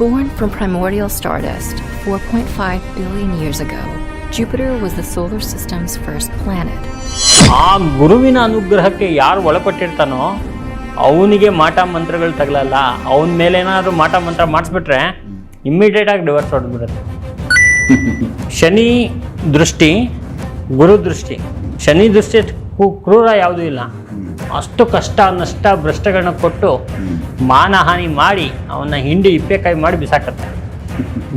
Born from primordial stardust 4.5 billion years ago, Jupiter was the solar system's first planet. ಆ ಗುರುವಿನ ಅನುಗ್ರಹಕ್ಕೆ ಯಾರು ಒಳಪಟ್ಟಿರ್ತಾನೋ ಅವನಿಗೆ ಮಾಟ ಮಂತ್ರಗಳು ತಗಲಲ್ಲ. ಅವನ ಮೇಲೆ ಏನಾದ್ರು ಮಾಟ ಮಂತ್ರ ಮಾಡಿಸ್ಬಿಟ್ರೆ ಇಮ್ಮಿಡಿಯೇಟ್ ಆಗಿ ಡಿವರ್ಸ್ ಹೊಡೆದ್ಬಿಡುತ್ತೆ. ಶನಿ ದೃಷ್ಟಿ ಗುರು ದೃಷ್ಟಿ. ಶನಿ ದೃಷ್ಟಿ ಕ್ರೂರ ಯಾವುದೂ ಇಲ್ಲ. ಅಷ್ಟು ಕಷ್ಟ ನಷ್ಟ ಭ್ರಷ್ಟಗಳನ್ನ ಕೊಟ್ಟು ಮಾನಹಾನಿ ಮಾಡಿ ಅವನ್ನ ಹಿಂಡಿ ಇಪ್ಪೆಕಾಯಿ ಮಾಡಿ ಬಿಸಾಕತ್ತೆ.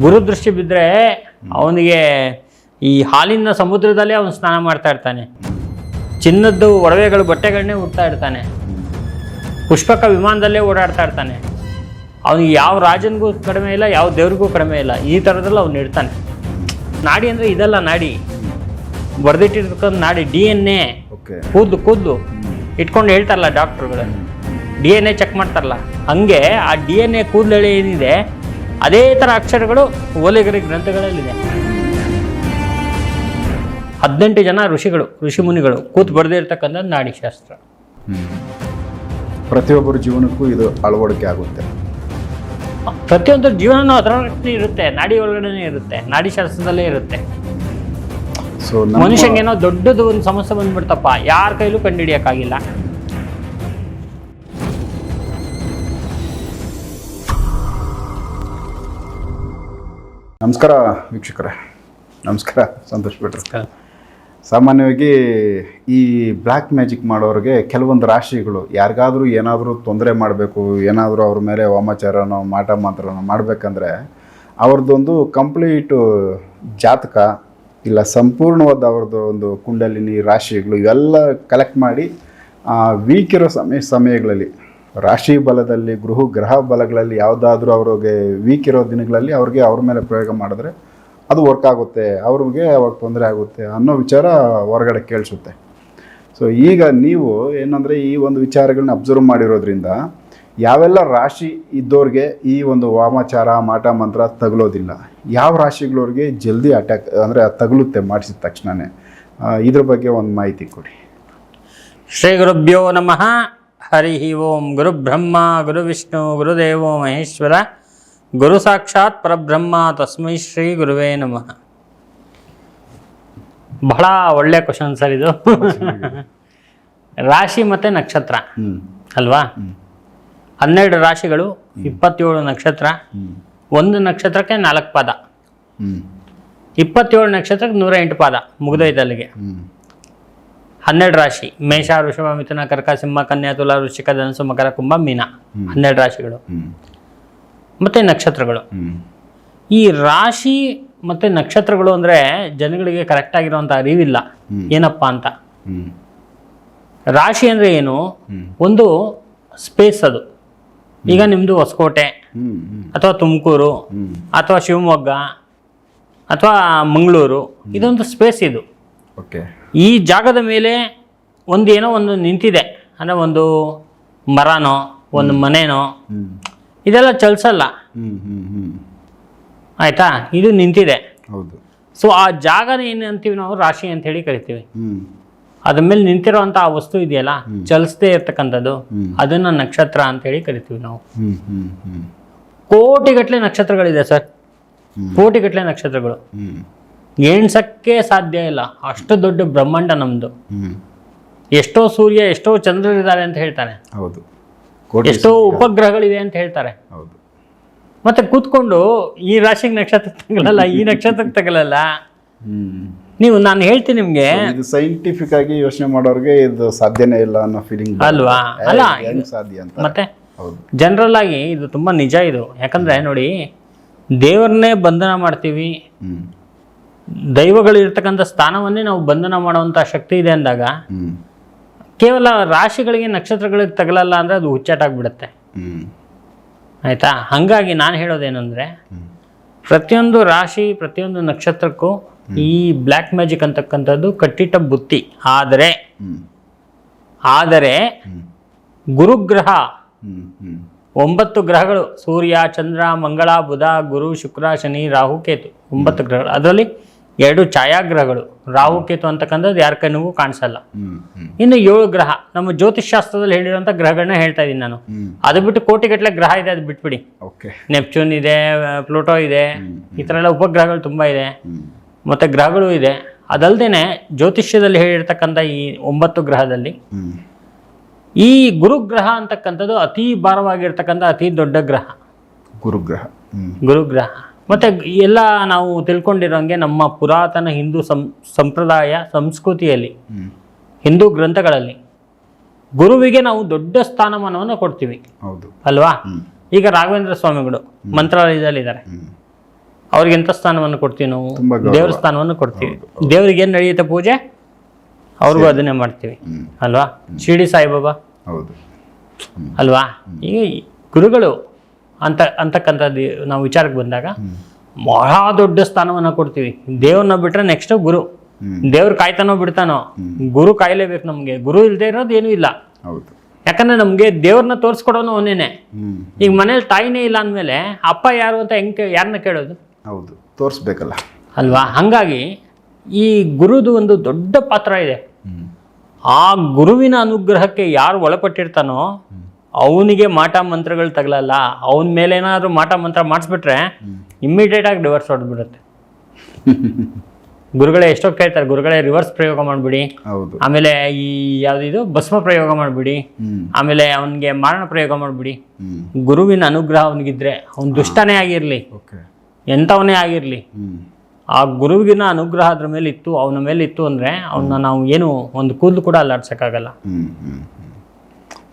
ಗುರು ದೃಷ್ಟಿ ಬಿದ್ದರೆ ಅವನಿಗೆ ಈ ಹಾಲಿನ ಸಮುದ್ರದಲ್ಲೇ ಅವನು ಸ್ನಾನ ಮಾಡ್ತಾ ಇರ್ತಾನೆ. ಚಿನ್ನದ್ದು ಒಡವೆಗಳು ಬಟ್ಟೆಗಳನ್ನೇ ಉಡ್ತಾ ಇರ್ತಾನೆ. ಪುಷ್ಪಕ ವಿಮಾನದಲ್ಲೇ ಓಡಾಡ್ತಾ ಇರ್ತಾನೆ. ಅವನಿಗೆ ಯಾವ ರಾಜನಿಗೂ ಕಡಿಮೆ ಇಲ್ಲ ಯಾವ ದೇವ್ರಿಗೂ ಕಡಿಮೆ ಇಲ್ಲ ಈ ಥರದಲ್ಲಿ ಅವ್ನು ಇಡ್ತಾನೆ ನಾಡಿ ಅಂದರೆ ಇದೆಲ್ಲ ನಾಡಿ. ಬರೆದಿಟ್ಟಿರ್ತಕ್ಕಂಥ ನಾಡಿ ಡಿ ಎನ್ ಎ. ಕೂದ್ದು ಕೂದ್ದು ಇಟ್ಕೊಂಡು ಹೇಳ್ತಾರಲ್ಲ ಡಾಕ್ಟ್ರುಗಳು. ಡಿ ಎನ್ ಎ ಚೆಕ್ ಮಾಡ್ತಾರಲ್ಲ. ಹಂಗೆ ಆ ಡಿ ಎನ್ ಎ ಕೂದಲೆಳೆ ಏನಿದೆ ಅದೇ ಥರ ಅಕ್ಷರಗಳು ಓಲೆಗರಿ ಗ್ರಂಥಗಳಲ್ಲಿದೆ. ಹದಿನೆಂಟು ಜನ ಋಷಿಗಳು ಋಷಿ ಮುನಿಗಳು ಕೂತು ಬರೆದಿರ್ತಕ್ಕಂಥ ನಾಡಿಶಾಸ್ತ್ರ ಪ್ರತಿಯೊಬ್ಬರ ಜೀವನಕ್ಕೂ ಇದು ಅಳವಡಿಕೆ ಆಗುತ್ತೆ. ಪ್ರತಿಯೊಂದು ಜೀವನನೂ ಅದರೊಳಗಡೆ ಇರುತ್ತೆ ನಾಡಿ ಒಳಗಡೆನೇ ಇರುತ್ತೆ ನಾಡಿಶಾಸ್ತ್ರದಲ್ಲೇ ಇರುತ್ತೆ. ಸೊ ನಮ್ಮ ಮನುಷ್ಯಂಗೇನೋ ದೊಡ್ಡದು ಒಂದು ಸಮಸ್ಯೆ ಬಂದ್ಬಿಡ್ತಪ್ಪ. ಯಾರ ಕೈಲೂ ಕಂಡುಹಿಡಿಯೋಕ್ಕಾಗಿಲ್ಲ. ನಮಸ್ಕಾರ ವೀಕ್ಷಕರೇ. ನಮಸ್ಕಾರ ಸಂತೋಷ್ ಭಟ್ರು. ಸಾಮಾನ್ಯವಾಗಿ ಈ ಬ್ಲ್ಯಾಕ್ ಮ್ಯಾಜಿಕ್ ಮಾಡೋರಿಗೆ ಕೆಲವೊಂದು ರಾಶಿಗಳು ಯಾರಿಗಾದರೂ ಏನಾದರೂ ತೊಂದರೆ ಮಾಡಬೇಕು ಏನಾದರೂ ಅವ್ರ ಮೇಲೆ ವಾಮಾಚಾರನೋ ಮಾಟ ಮಾತ್ರನೋ ಮಾಡಬೇಕಂದ್ರೆ ಅವ್ರದ್ದೊಂದು ಕಂಪ್ಲೀಟು ಜಾತಕ ಇಲ್ಲ, ಸಂಪೂರ್ಣವಾದ ಅವ್ರದ್ದು ಒಂದು ಕುಂಡಲಿನಿ ರಾಶಿಗಳು ಇವೆಲ್ಲ ಕಲೆಕ್ಟ್ ಮಾಡಿ ವೀಕ್ ಇರೋ ಸಮಯ, ಸಮಯಗಳಲ್ಲಿ, ರಾಶಿ ಬಲದಲ್ಲಿ, ಗೃಹ, ಗ್ರಹ ಬಲಗಳಲ್ಲಿ ಯಾವುದಾದ್ರೂ ಅವ್ರಿಗೆ ವೀಕ್ ಇರೋ ದಿನಗಳಲ್ಲಿ ಅವ್ರಿಗೆ ಅವ್ರ ಮೇಲೆ ಪ್ರಯೋಗ ಮಾಡಿದ್ರೆ ಅದು ವರ್ಕ್ ಆಗುತ್ತೆ, ಅವ್ರಿಗೆ ಅವಾಗ ತೊಂದರೆ ಆಗುತ್ತೆ ಅನ್ನೋ ವಿಚಾರ ಹೊರಗಡೆ ಕೇಳಿಸುತ್ತೆ. ಸೊ ಈಗ ನೀವು ಏನಂದರೆ ಈ ಒಂದು ವಿಚಾರಗಳನ್ನ ಅಬ್ಸರ್ವ್ ಮಾಡಿರೋದ್ರಿಂದ ಯಾವೆಲ್ಲ ರಾಶಿ ಇದ್ದವ್ರಿಗೆ ಈ ಒಂದು ವಾಮಾಚಾರ, ಮಾಟ ಮಂತ್ರ ತಗಲೋದಿಲ್ಲ. ಯಾವ ರಾಶಿಗಳವ್ರಿಗೆ ಜಲ್ದಿ ಅಟ್ಯಾಕ್ ಅಂದರೆ ತಗಲುತ್ತೆ ಮಾಡಿಸಿದ ತಕ್ಷಣವೇ ಇದ್ರ ಬಗ್ಗೆ ಒಂದು ಮಾಹಿತಿ ಕೊಡಿ. ಶ್ರೀ ಗುರುಭ್ಯೋ ನಮಃ. ಹರಿ ಓಂ ಗುರು ಬ್ರಹ್ಮ ಗುರು ವಿಷ್ಣು ಗುರುದೇವೋ ಮಹೇಶ್ವರ. ಗುರು ಸಾಕ್ಷಾತ್ ಪರಬ್ರಹ್ಮ ತಸ್ಮೈ ಶ್ರೀ ಗುರುವೇ ನಮಃ. ಬಹಳ ಒಳ್ಳೆ ಕ್ವಶನ್ ಸರ್ ಇದು. ರಾಶಿ ಮತ್ತು ನಕ್ಷತ್ರ. ಅಲ್ವಾ? ಹನ್ನೆರಡು ರಾಶಿಗಳು ಇಪ್ಪತ್ತೇಳು ನಕ್ಷತ್ರ. ಒಂದು ನಕ್ಷತ್ರಕ್ಕೆ ನಾಲ್ಕು ಪಾದ. ಇಪ್ಪತ್ತೇಳು ನಕ್ಷತ್ರಕ್ಕೆ ನೂರ ಎಂಟು ಪಾದ ಮುಗಿದೋಯ್ತು ಅಲ್ಲಿಗೆ ಹನ್ನೆರಡು ರಾಶಿ ಮೇಷ ವೃಷಭ ಮಿಥುನ ಕರ್ಕ ಸಿಂಹ ಕನ್ಯಾ ತುಲಾ ವೃಶ್ಚಿಕ ಧನಸು ಮಕರ ಕುಂಭ ಮೀನ. ಹನ್ನೆರಡು ರಾಶಿಗಳು. ಮತ್ತೆ ನಕ್ಷತ್ರಗಳು. ಈ ರಾಶಿ ಮತ್ತೆ ನಕ್ಷತ್ರಗಳು ಅಂದ್ರೆ ಜನಗಳಿಗೆ ಕರೆಕ್ಟ್ ಆಗಿರುವಂತ ಅರಿವಿಲ್ಲ. ಏನಪ್ಪ ಅಂತ. ರಾಶಿ ಅಂದ್ರೆ ಏನು? ಒಂದು ಸ್ಪೇಸ್ ಅದು. ಈಗ ನಿಮ್ದು ಹೊಸಕೋಟೆ ಅಥವಾ ತುಮಕೂರು ಅಥವಾ ಶಿವಮೊಗ್ಗ ಅಥವಾ ಮಂಗಳೂರು ಇದೊಂದು ಸ್ಪೇಸ್ ಇದು. ಓಕೆ ಈ ಜಾಗದ ಮೇಲೆ ಒಂದು ಏನೋ ಒಂದು ನಿಂತಿದೆ. ಅಂದರೆ ಒಂದು ಮರನೋ ಒಂದು ಮನೆನೋ ಇದೆಲ್ಲ ಚಲಿಸಲ್ಲ. ಆಯಿತಾ? ಇದು ನಿಂತಿದೆ. ಹೌದು. ಸೊ ಆ ಜಾಗನ ಏನು ಅಂತೀವಿ ನಾವು? ರಾಶಿ ಅಂತ ಹೇಳಿ ಕರಿತೀವಿ. ಅದ್ರ ಮೇಲೆ ನಿಂತಿರುವಂತ ಆ ವಸ್ತು ಇದೆಯಲ್ಲ? ಚಲಿಸದೇ ಇರ್ತಕ್ಕಂಥದ್ದು. ಅದನ್ನ ನಕ್ಷತ್ರ ಅಂತ ಹೇಳಿ ಕರಿತೀವಿ ನಾವು. ಕೋಟಿಗಟ್ಟಲೆ ನಕ್ಷತ್ರಗಳಿದೆ ಸರ್. ಕೋಟಿಗಟ್ಟಲೆ ನಕ್ಷತ್ರಗಳು. ಎಣ್ಸಕ್ಕೆ ಸಾಧ್ಯ ಇಲ್ಲ. ಅಷ್ಟು ದೊಡ್ಡ ಬ್ರಹ್ಮಾಂಡ ನಮ್ಮದು ಹ್ಞೂ ಎಷ್ಟೋ ಸೂರ್ಯ ಎಷ್ಟೋ ಚಂದ್ರರಿದ್ದಾರೆ ಅಂತ ಹೇಳ್ತಾರೆ. ಹೌದು. ಎಷ್ಟೋ ಉಪಗ್ರಹಗಳಿವೆ ಅಂತ ಹೇಳ್ತಾರೆ. ಹೌದು. ಮತ್ತೆ ಕೂತ್ಕೊಂಡು ಈ ರಾಶಿಗೆ ನಕ್ಷತ್ರ ತಗಲಲ್ಲ ಈ ನಕ್ಷತ್ರಕ್ಕೆ ತಗಲಲ್ಲ ನೀವು ನಾನು ಹೇಳ್ತೀನಿ ನಿಮ್ಗೆ. ಇದು ಸೈಂಟಿಫಿಕ್ ಆಗಿ ಯೋಚನೆ ಮಾಡೋರಿಗೆ ಇದು ಸಾಧ್ಯನೇ ಇಲ್ಲ ಅನ್ನೋ ಫೀಲಿಂಗ್ ಅಲ್ವಾ? ಅಲ್ಲ, ಸಾಧ್ಯ ಅಂತ. ಮತ್ತೆ? ಜನರಲ್ ಆಗಿ ಇದು ತುಂಬಾ ನಿಜ ಇದು. ಯಾಕಂದ್ರೆ ನೋಡಿ ದೇವರನ್ನೇ ಬಂಧನ ಮಾಡ್ತೀವಿ. ದೈವಗಳು ದೈವಗಳಿರ್ತಕ್ಕಂಥ ಸ್ಥಾನವನ್ನೇ ನಾವು ಬಂಧನ ಮಾಡುವಂಥ ಶಕ್ತಿ ಇದೆ ಅಂದಾಗ ಕೇವಲ ರಾಶಿಗಳಿಗೆ ನಕ್ಷತ್ರಗಳಿಗೆ ತಗಲಲ್ಲ ಅಂದ್ರೆ ಅದು ಹುಚ್ಚಾಟಾಗ್ಬಿಡುತ್ತೆ ಆಯ್ತಾ? ಹಾಗಾಗಿ ನಾನು ಹೇಳೋದೇನಂದ್ರೆ ಪ್ರತಿಯೊಂದು ರಾಶಿ ಪ್ರತಿಯೊಂದು ನಕ್ಷತ್ರಕ್ಕೂ ಈ ಬ್ಲ್ಯಾಕ್ ಮ್ಯಾಜಿಕ್ ಅಂತಕ್ಕಂಥದ್ದು ಕಟ್ಟಿಟ್ಟ ಬುತ್ತಿ ಆದರೆ ಆದರೆ ಗುರುಗ್ರಹ ಒಂಬತ್ತು ಗ್ರಹಗಳು ಸೂರ್ಯ ಚಂದ್ರ ಮಂಗಳ ಬುಧ ಗುರು ಶುಕ್ರ ಶನಿ ರಾಹು ಕೇತು. ಒಂಬತ್ತು ಗ್ರಹಗಳು. ಅದರಲ್ಲಿ ಎರಡು ಛಾಯಾಗ್ರಹಗಳು. ರಾಹು ಕೇತು ಅಂತಕ್ಕಂಥದ್ದು ಯಾರ ಕಣ್ಣಿಗೂ ಕಾಣಿಸಲ್ಲ. ಇನ್ನು ಏಳು ಗ್ರಹ. ನಮ್ಮ ಜ್ಯೋತಿಷ್ಶಾಸ್ತ್ರದಲ್ಲಿ ಹೇಳಿರುವಂಥ ಗ್ರಹಗಳನ್ನ ಹೇಳ್ತಾ ಇದ್ದೀನಿ ನಾನು. ಅದು ಬಿಟ್ಟು ಕೋಟಿಗಟ್ಟಲೆ ಗ್ರಹ ಇದೆ ಅದು ಬಿಟ್ಬಿಡಿ. ಓಕೆ. ನೆಪ್ಚೂನ್ ಇದೆ ಪ್ಲೂಟೋ ಇದೆ ಈ ಥರ ಎಲ್ಲ ಉಪಗ್ರಹಗಳು ತುಂಬ ಇದೆ. ಮತ್ತೆ ಗ್ರಹಗಳು ಇದೆ. ಅದಲ್ಲದೆ ಜ್ಯೋತಿಷ್ಯದಲ್ಲಿ ಹೇಳಿರ್ತಕ್ಕಂಥ ಈ ಒಂಬತ್ತು ಗ್ರಹದಲ್ಲಿ ಈ ಗುರುಗ್ರಹ ಅಂತಕ್ಕಂಥದ್ದು ಅತಿ ಭಾರವಾಗಿರ್ತಕ್ಕಂಥ ಅತಿ ದೊಡ್ಡ ಗ್ರಹ. ಗುರುಗ್ರಹ. ಗುರುಗ್ರಹ. ಮತ್ತು ಎಲ್ಲ ನಾವು ತಿಳ್ಕೊಂಡಿರೋಂಗೆ ನಮ್ಮ ಪುರಾತನ ಹಿಂದೂ ಸಂ ಸಂಪ್ರದಾಯ ಸಂಸ್ಕೃತಿಯಲ್ಲಿ ಹಿಂದೂ ಗ್ರಂಥಗಳಲ್ಲಿ ಗುರುವಿಗೆ ನಾವು ದೊಡ್ಡ ಸ್ಥಾನಮಾನವನ್ನು ಕೊಡ್ತೀವಿ. ಹೌದು. ಅಲ್ವಾ? ಈಗ ರಾಘವೇಂದ್ರ ಸ್ವಾಮಿಗಳು ಮಂತ್ರಾಲಯದಲ್ಲಿದ್ದಾರೆ. ಇದ್ದಾರೆ ಅವ್ರಿಗೆ ಎಂಥ ಸ್ಥಾನವನ್ನು ಕೊಡ್ತೀವಿ ನಾವು. ದೇವ್ರ ಸ್ಥಾನವನ್ನು ಕೊಡ್ತೀವಿ. ದೇವರಿಗೆ ಏನು ನಡೆಯುತ್ತೆ ಪೂಜೆ? ಅವ್ರಿಗೂ ಅದನ್ನೇ ಮಾಡ್ತೀವಿ. ಅಲ್ವಾ? ಶಿರ್ಡಿ ಸಾಯಿಬಾಬಾ? ಹೌದು. ಅಲ್ವಾ? ಈಗ ಈ ಗುರುಗಳು ಅಂತ ಅಂತಕ್ಕಂಥದ್ದು ನಾವು ವಿಚಾರಕ್ಕೆ ಬಂದಾಗ ಬಹಳ ದೊಡ್ಡ ಸ್ಥಾನವನ್ನು ಕೊಡ್ತೀವಿ. ದೇವ್ರನ್ನ ಬಿಟ್ರೆ ನೆಕ್ಸ್ಟ್ ಗುರು. ದೇವ್ರ ಕಾಯ್ತಾನೋ ಬಿಡ್ತಾನೋ ಗುರು ಕಾಯ್ಲೇಬೇಕು ನಮಗೆ. ಗುರು ಇಲ್ಲದೆ ಇರೋದು ಏನೂ ಇಲ್ಲ. ಹೌದು. ಯಾಕಂದ್ರೆ ನಮಗೆ ದೇವ್ರನ್ನ ತೋರಿಸ್ಕೊಡೋನು ಅವನೇನೆ. ಈಗ ಮನೇಲಿ ತಾಯಿನೇ ಇಲ್ಲ ಅಂದಮೇಲೆ ಅಪ್ಪ ಯಾರು ಅಂತ ಹೆಂಗೆ ಯಾರನ್ನ ಕೇಳೋದು? ಹೌದು. ತೋರಿಸ್ಬೇಕಲ್ಲ. ಅಲ್ವಾ? ಹಾಗಾಗಿ ಈ ಗುರುದು ಒಂದು ದೊಡ್ಡ ಪಾತ್ರ ಇದೆ. ಆ ಗುರುವಿನ ಅನುಗ್ರಹಕ್ಕೆ ಯಾರು ಒಳಪಟ್ಟಿರ್ತಾನೋ ಅವನಿಗೆ ಮಾಟ ಮಂತ್ರಗಳು ತಗಲಲ್ಲ. ಅವನ ಮೇಲೆ ಏನಾದರೂ ಮಾಟ ಮಂತ್ರ ಮಾಡಿಸ್ಬಿಟ್ರೆ ಇಮ್ಮಿಡಿಯೇಟ್ ಆಗಿ ಡಿವರ್ಸ್ ಹೊಡೆದ್ಬಿಡುತ್ತೆ. ಗುರುಗಳೇ ಎಷ್ಟೋ ಕೇಳ್ತಾರೆ ಗುರುಗಳೇ ರಿವರ್ಸ್ ಪ್ರಯೋಗ ಮಾಡಿಬಿಡಿ. ಆಮೇಲೆ ಈ ಯಾವುದಿದು ಭಸ್ಮ ಪ್ರಯೋಗ ಮಾಡಿಬಿಡಿ. ಆಮೇಲೆ ಅವನಿಗೆ ಮಾರಣ ಪ್ರಯೋಗ ಮಾಡಿಬಿಡಿ. ಗುರುವಿನ ಅನುಗ್ರಹ ಅವನಿಗಿದ್ರೆ ಅವ್ನು ದುಷ್ಟನೇ ಆಗಿರಲಿ. ಎಂಥವನೇ ಆಗಿರಲಿ. ಆ ಗುರುವಿನ ಅನುಗ್ರಹ ಅದ್ರ ಮೇಲೆ ಇತ್ತು ಅವನ ಮೇಲೆ ಇತ್ತು ಅಂದರೆ ಅವನ್ನ ನಾವು ಏನು ಒಂದು ಕೂದಲು ಕೂಡ ಅಲ್ಲಾಡ್ಸೋಕ್ಕಾಗಲ್ಲ.